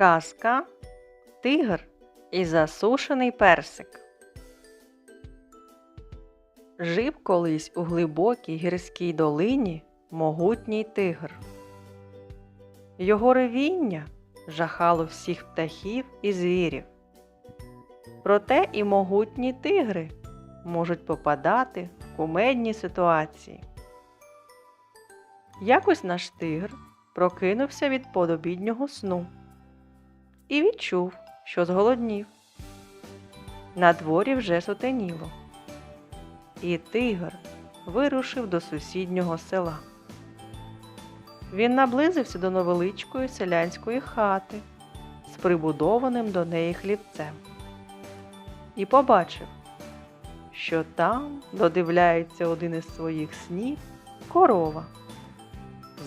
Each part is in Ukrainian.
Казка Тигр і засушений персик. Жив колись у глибокій гірській долині могутній тигр. Його ревіння жахало всіх птахів і звірів. Проте і могутні тигри можуть попадати в кумедні ситуації. Якось наш тигр прокинувся від подобіднього сну і відчув, що зголоднів. На дворі вже сутеніло. І тигр вирушив до сусіднього села. Він наблизився до невеличкої селянської хати з прибудованим до неї хлівцем і побачив, що там додивляється один із своїх снів корова.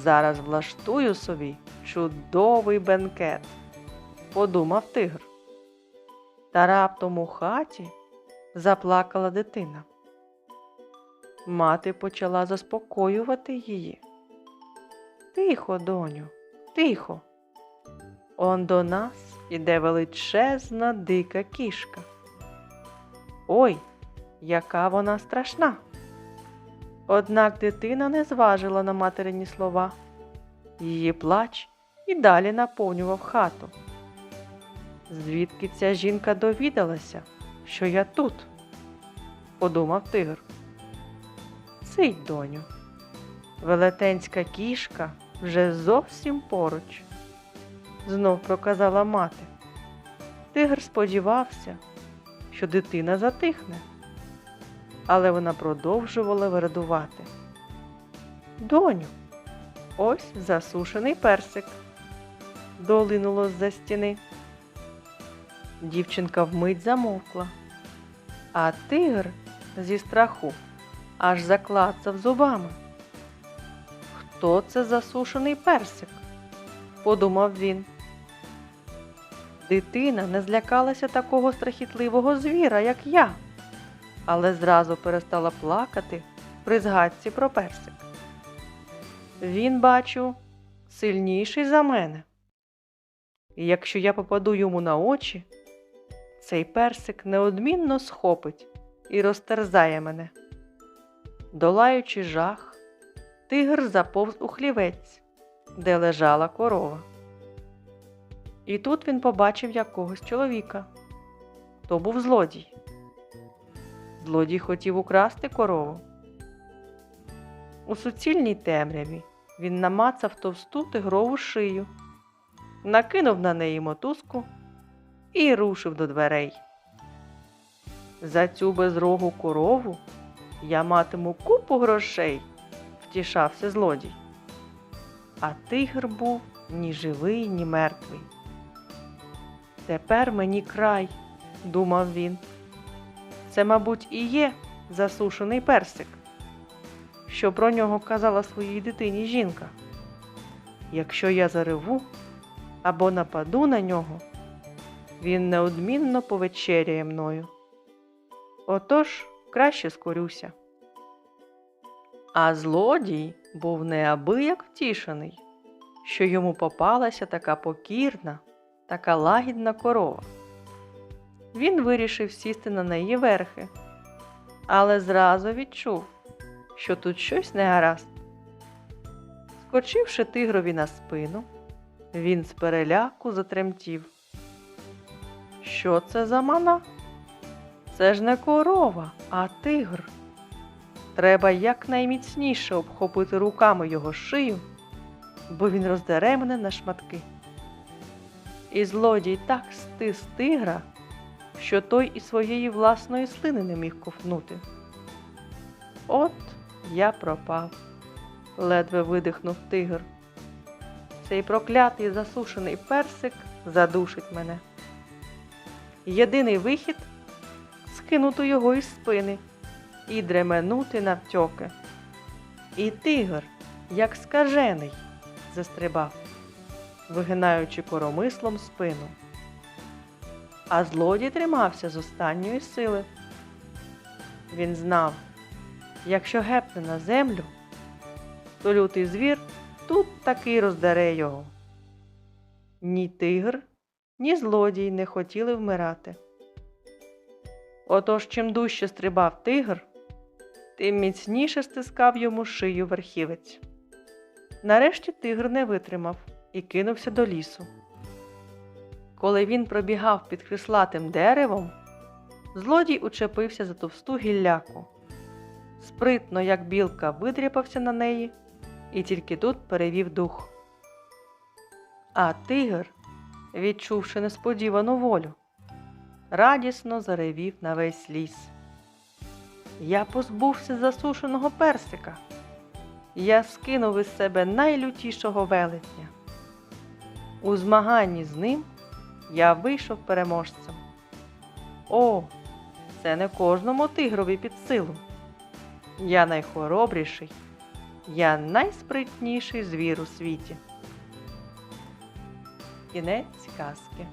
Зараз влаштую собі чудовий бенкет, подумав тигр. Та раптом у хаті заплакала дитина. Мати почала заспокоювати її. Тихо, доню, тихо. Он до нас іде величезна дика кішка. Ой, яка вона страшна. Однак дитина не зважила на материні слова. Її плач і далі наповнював хату. Звідки ця жінка довідалася, що я тут? подумав тигр. Сидь, доню. Велетенська кішка вже зовсім поруч. Знов проказала мати. Тигр сподівався, що дитина затихне, але вона продовжувала вирадувати. Доню, ось засушений персик. Долинуло з-за стіни. Дівчинка вмить замовкла, а тигр зі страху аж заклацав зубами. Хто це засушений персик? подумав він. Дитина не злякалася такого страхітливого звіра, як я, але зразу перестала плакати при згадці про персик. Він, бачу, сильніший за мене. І якщо я попаду йому на очі, цей персик неодмінно схопить і розтерзає мене. Долаючи жах, тигр заповз у хлівець, де лежала корова. І тут він побачив якогось чоловіка. То був злодій. Злодій хотів украсти корову. У суцільній темряві він намацав товсту тигрову шию, накинув на неї мотузку і рушив до дверей. За цю безрогу корову я матиму купу грошей, втішався злодій. А тигр був ні живий, ні мертвий. Тепер мені край, думав він. Це, мабуть, і є засушений персик, що про нього казала своїй дитині жінка. Якщо я зареву або нападу на нього, він неодмінно повечеряє мною. Отож краще скорюся. А злодій був неабияк втішений, що йому попалася така покірна, така лагідна корова. Він вирішив сісти на неї верхи, але зразу відчув, що тут щось не гаразд. Скочивши тигрові на спину, він з переляку затремтів. Що це за мана? Це ж не корова, а тигр. Треба якнайміцніше обхопити руками його шию, бо він роздере мене на шматки. І злодій так стис тигра, що той і своєї власної слини не міг ковтнути. От я пропав, ледве видихнув тигр. Цей проклятий засушений персик задушить мене. Єдиний вихід скинути його із спини і дременути навтьоки. І тигр, як скажений, застрибав, вигинаючи коромислом спину. А злодій тримався з останньої сили. Він знав, якщо гепне на землю, то лютий звір тут таки роздере його. Ні тигр, ні злодій не хотіли вмирати. Отож, чим дужче стрибав тигр, тим міцніше стискав йому шию верхівець. Нарешті тигр не витримав і кинувся до лісу. Коли він пробігав під крислатим деревом, злодій учепився за товсту гілляку. Спритно, як білка, видряпався на неї і тільки тут перевів дух. А тигр, відчувши несподівану волю, радісно заревів на весь ліс. Я позбувся засушеного персика. Я скинув із себе найлютішого велетня. У змаганні з ним я вийшов переможцем. О, це не кожному тигрові під силу. Я найхоробріший, я найспритніший звір у світі. Кінець казки.